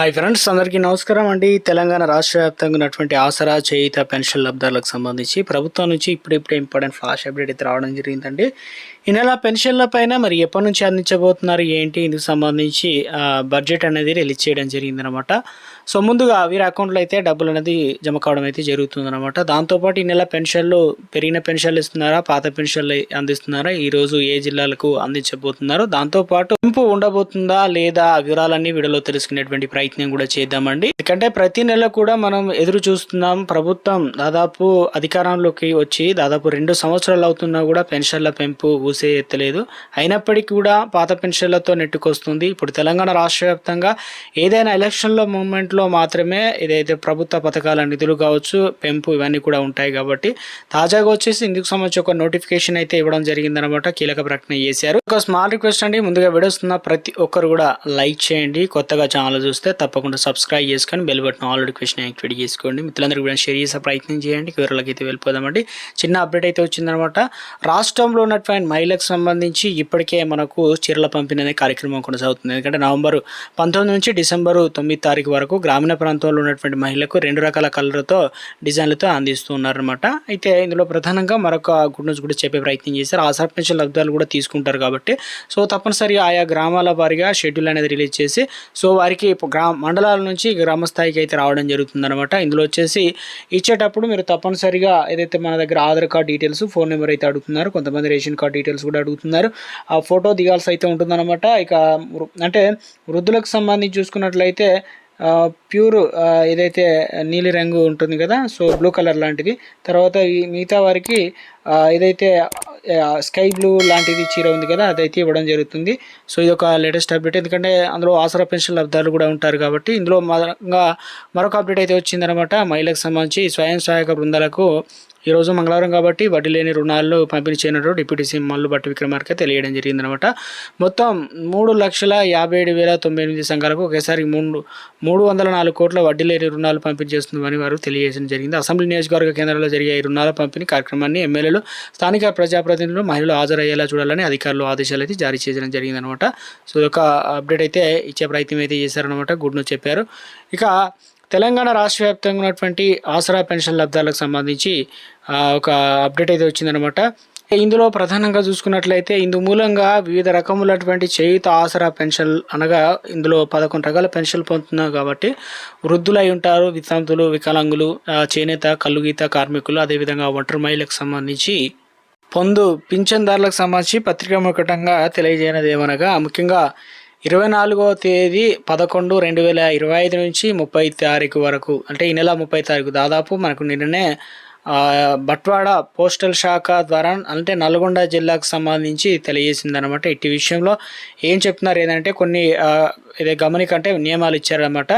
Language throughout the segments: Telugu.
హాయ్ ఫ్రెండ్స్ అందరికీ నమస్కారం అండి. తెలంగాణ రాష్ట్ర వ్యాప్తంగా ఉన్నటువంటి ఆసరా చేయిత పెన్షన్ లబ్ధాలకు సంబంధించి ప్రభుత్వం నుంచి ఇప్పుడిప్పుడే ఇంపార్టెంట్ ఫ్లాష్ అప్డేట్ అయితే రావడం జరిగిందండి. ఈ నెల పెన్షన్ల పైన మరి ఎప్పటి నుంచి అందించబోతున్నారు? ఏంటి? ఇందుకు సంబంధించి బడ్జెట్ అనేది రిలీజ్ చేయడం జరిగిందనమాట సో ముందుగా వీరి అకౌంట్లో అయితే డబ్బులు అనేది జమ కావడం అయితే జరుగుతుందన్నమాట. దాంతోపాటు ఈ నెల పెన్షన్లు పెరిగిన పెన్షన్లు ఇస్తున్నారా? పాత పెన్షన్లు అందిస్తున్నారా? ఈ రోజు ఏ జిల్లాలకు అందించబోతున్నారు? దాంతోపాటు పెంపు ఉండబోతుందా లేదా? వివరాలన్నీ వీడియోలో తెలుసుకునేటువంటి ప్రయత్నం కూడా చేద్దామండి. ఎందుకంటే ప్రతి నెల కూడా మనం ఎదురు చూస్తున్నాం ప్రభుత్వం దాదాపు అధికారంలోకి వచ్చి దాదాపు రెండు సంవత్సరాలు అవుతున్నా కూడా పెన్షన్ల పెంపు ఊసే ఎత్తలేదు. అయినప్పటికీ కూడా పాత పెన్షన్లతో నెట్టుకొస్తుంది. ఇప్పుడు తెలంగాణ రాష్ట్ర వ్యాప్తంగా ఏదైనా ఎలక్షన్లో మూమెంట్ దాంట్లో మాత్రమే ఇదైతే ప్రభుత్వ పథకాల నిధులు కావచ్చు పెంపు ఇవన్నీ కూడా ఉంటాయి కాబట్టి తాజాగా వచ్చేసి ఇందుకు సంబంధించి ఒక నోటిఫికేషన్ అయితే ఇవ్వడం జరిగిందనమాట కీలక ప్రకటన చేశారు. ఒక స్మాల్ రిక్వెస్ట్ అండి. ముందుగా విడుస్తున్న ప్రతి ఒక్కరు కూడా లైక్ చేయండి. కొత్తగా ఛానల్ చూస్తే తప్పకుండా సబ్స్క్రైబ్ చేసుకొని bell button all notification activate చేసుకోండి. మిత్రులందరూ కూడా షేర్ చేసే ప్రయత్నం చేయండి. వివరాలకి అయితే వెళ్ళిపోదామండి. చిన్న అప్డేట్ అయితే వచ్చిందనమాట రాష్ట్రంలో ఉన్నటువంటి మహిళలకు సంబంధించి ఇప్పటికే మనకు చీరల పంపిణీ అనే కార్యక్రమం కొనసాగుతుంది. ఎందుకంటే నవంబర్ పంతొమ్మిది నుంచి డిసెంబరు తొమ్మిది తారీఖు వరకు గ్రామీణ ప్రాంతాల్లో ఉన్నటువంటి మహిళలకు రెండు రకాల కలర్లతో డిజైన్లతో అందిస్తూ ఉన్నారనమాట అయితే ఇందులో ప్రధానంగా మరొక గుడ్ న్యూస్ కూడా చెప్పే ప్రయత్నం చేశారు. ఆ నుంచి లబ్ధాలు కూడా తీసుకుంటారు కాబట్టి. సో తప్పనిసరిగా ఆయా గ్రామాల వారిగా షెడ్యూల్ అనేది రిలీజ్ చేసి సో వారికి గ్రామ మండలాల నుంచి గ్రామ స్థాయికి అయితే రావడం జరుగుతుందనమాట ఇందులో వచ్చేసి ఇచ్చేటప్పుడు మీరు తప్పనిసరిగా ఏదైతే మన దగ్గర Aadhaar card details phone number అయితే అడుగుతున్నారు. కొంతమంది రేషన్ కార్డ్ డీటెయిల్స్ కూడా అడుగుతున్నారు. ఆ ఫోటో దిగాల్సి అయితే ఉంటుందన్నమాట. ఇక అంటే వృద్ధులకు సంబంధించి చూసుకున్నట్లయితే ప్యూర్ ఏదైతే నీలి రంగు ఉంటుంది కదా సో బ్లూ కలర్ లాంటిది. తర్వాత ఈ మిగతా వారికి ఏదైతే స్కై బ్లూ లాంటిది చీర ఉంది కదా అదైతే ఇవ్వడం జరుగుతుంది. సో ఇది ఒక లేటెస్ట్ అప్డేట్. ఎందుకంటే అందులో ఆసరా పెన్షన్ లబ్ధాలు కూడా ఉంటారు కాబట్టి ఇందులో మరొక అప్డేట్ అయితే వచ్చిందనమాట. మహిళలకు సంబంధించి స్వయం సహాయక బృందాలకు ఈరోజు మంగళవారం కాబట్టి వడ్డీ లేని రుణాలు పంపిణీ చేయనట్టు డిప్యూటీ సీఎం మల్లు భట్టి విక్రమార్క తెలియడం జరిగిందనమాట మొత్తం మూడు లక్షల యాభై ఏడు వేల తొంభై ఎనిమిది సంఘాలకు ఒకేసారి మూడు మూడు వందల నాలుగు కోట్ల వడ్డీ లేని రుణాలు పంపిణీ చేస్తుందని వారు తెలియజేయడం జరిగింది. అసెంబ్లీ నియోజకవర్గ కేంద్రాల్లో జరిగే ఈ రుణాల పంపిణీ కార్యక్రమాన్ని ఎమ్మెల్యేలు స్థానిక ప్రజాప్రతినిధులు మహిళలు హాజరయ్యేలా చూడాలని అధికారులు ఆదేశాలు అయితే జారీ చేయడం జరిగిందనమాట సో ఒక అప్డేట్ అయితే ఇచ్చే ప్రయత్నం అయితే చేశారనమాట గుడ్ న్యూస్ చెప్పారు. ఇక తెలంగాణ రాష్ట్ర వ్యాప్తంగా ఉన్నటువంటి ఆసరా పెన్షన్ లబ్ధాలకు సంబంధించి ఒక అప్డేట్ అయితే వచ్చిందనమాట ఇందులో ప్రధానంగా చూసుకున్నట్లయితే ఇందు మూలంగా వివిధ రకములైనటువంటి చేయుత ఆసరా పెన్షన్ అనగా ఇందులో పదకొండు రకాల పెన్షన్లు పొందుతున్నారు కాబట్టి వృద్ధులై ఉంటారు వితంతులు వికలాంగులు చేనేత కల్లుగీత కార్మికులు అదేవిధంగా ఒంటరి మహిళలకు సంబంధించి పొందు పింఛన్దారులకు సంబంధించి పత్రికాముఖంగా తెలియజేయనది ఏమనగా ముఖ్యంగా ఇరవై నాలుగవ తేదీ పదకొండు రెండు వేల ఇరవై ఐదు నుంచి ముప్పై తారీఖు వరకు అంటే ఈ నెల ముప్పై తారీఖు దాదాపు మనకు నిన్ననే బట్వాడ పోస్టల్ శాఖ ద్వారా అంటే నల్గొండ జిల్లాకు సంబంధించి తెలియజేసింది అనమాట ఇట్టి విషయంలో. ఏం చెప్తున్నారు ఏంటంటే కొన్ని ఇదే గమనికంటే నియమాలు ఇచ్చారనమాట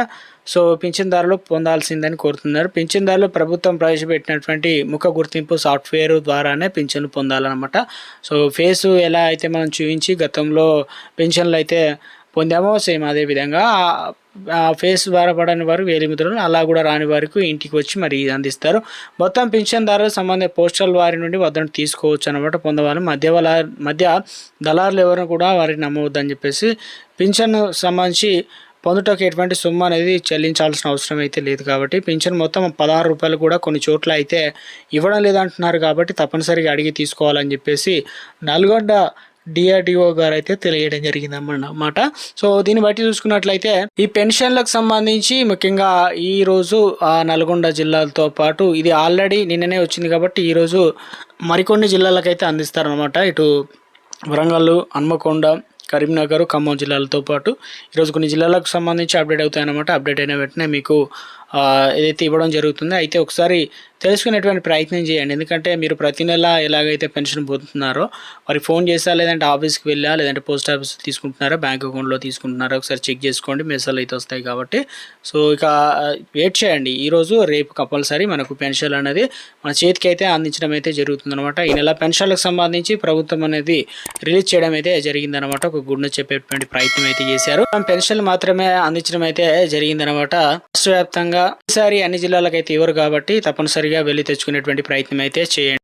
సో పింఛన్దారులు పొందాల్సిందని కోరుతున్నారు. పింఛన్దారులు ప్రభుత్వం ప్రవేశపెట్టినటువంటి ముఖ గుర్తింపు సాఫ్ట్వేర్ ద్వారానే పింఛన్లు పొందాలన్నమాట. సో ఫేస్ ఎలా అయితే మనం చూపించి గతంలో పింఛన్లు అయితే పొందామో సేమ్ అదే విధంగా ఆ- ఫేస్ ద్వారా పడని వారు వేలిముద్రలు అలా కూడా రాని వారికి ఇంటికి వచ్చి మరి ఇది అందిస్తారు. మొత్తం పింఛన్దారులకు సంబంధించిన పోస్టల్ వారి నుండి వద్దను తీసుకోవచ్చు అనమాట పొందవాలి మధ్య మధ్య దళారులు ఎవరు కూడా వారిని నమ్మవద్దని చెప్పేసి పింఛన్ సంబంధించి పొందుటకు ఎటువంటి సొమ్ము అనేది చెల్లించాల్సిన అవసరం అయితే లేదు కాబట్టి పింఛన్ మొత్తం పదహారు రూపాయలు కూడా కొన్ని చోట్ల అయితే ఇవ్వడం లేదంటున్నారు కాబట్టి తప్పనిసరిగా అడిగి తీసుకోవాలని చెప్పేసి నల్గొండ డిఆర్డిఓ గారు అయితే తెలియడం జరిగింది అన్నమాట సో దీన్ని బట్టి చూసుకున్నట్లయితే ఈ పెన్షన్లకు సంబంధించి ముఖ్యంగా ఈ రోజు ఆ నల్గొండ జిల్లాలతో పాటు ఇది ఆల్రెడీ నిన్ననే వచ్చింది కాబట్టి ఈరోజు మరికొన్ని జిల్లాలకైతే అందిస్తారనమాట ఇటు వరంగల్ హన్మకొండ కరీంనగర్ ఖమ్మం జిల్లాలతో పాటు. ఈరోజు కొన్ని జిల్లాలకు సంబంధించి అప్డేట్ అవుతాయన్నమాట. అప్డేట్ అయిన వెంటనే మీకు ఏదైతే ఇవ్వడం జరుగుతుందో అయితే ఒకసారి తెలుసుకునేటువంటి ప్రయత్నం చేయండి. ఎందుకంటే మీరు ప్రతి నెల ఎలాగైతే పెన్షన్ పొందుతున్నారో మరి ఫోన్ చేసా లేదంటే ఆఫీస్కి వెళ్ళా లేదంటే పోస్ట్ ఆఫీస్ తీసుకుంటున్నారా బ్యాంక్ అకౌంట్లో తీసుకుంటున్నారా ఒకసారి చెక్ చేసుకోండి. మెసేజ్ అయితే వస్తాయి కాబట్టి. సో ఇక వెయిట్ చేయండి. ఈరోజు రేపు కంపల్సరీ మనకు పెన్షన్ అనేది మన చేతికి అయితే అందించడం అయితే జరుగుతుందనమాట ఈ నెల పెన్షన్లకు సంబంధించి ప్రభుత్వం అనేది రిలీజ్ చేయడం అయితే జరిగిందనమాట ఒక గుడ్ను చెప్పేటువంటి ప్రయత్నం అయితే చేశారు. పెన్షన్ మాత్రమే అందించడం అయితే జరిగిందనమాట రాష్ట్ర వ్యాప్తంగా ఈసారి అన్ని జిల్లాలకైతే ఇవ్వరు కాబట్టి తప్పనిసరిగా వెళ్ళి తెచ్చుకునేటువంటి ప్రయత్నం అయితే చేయండి.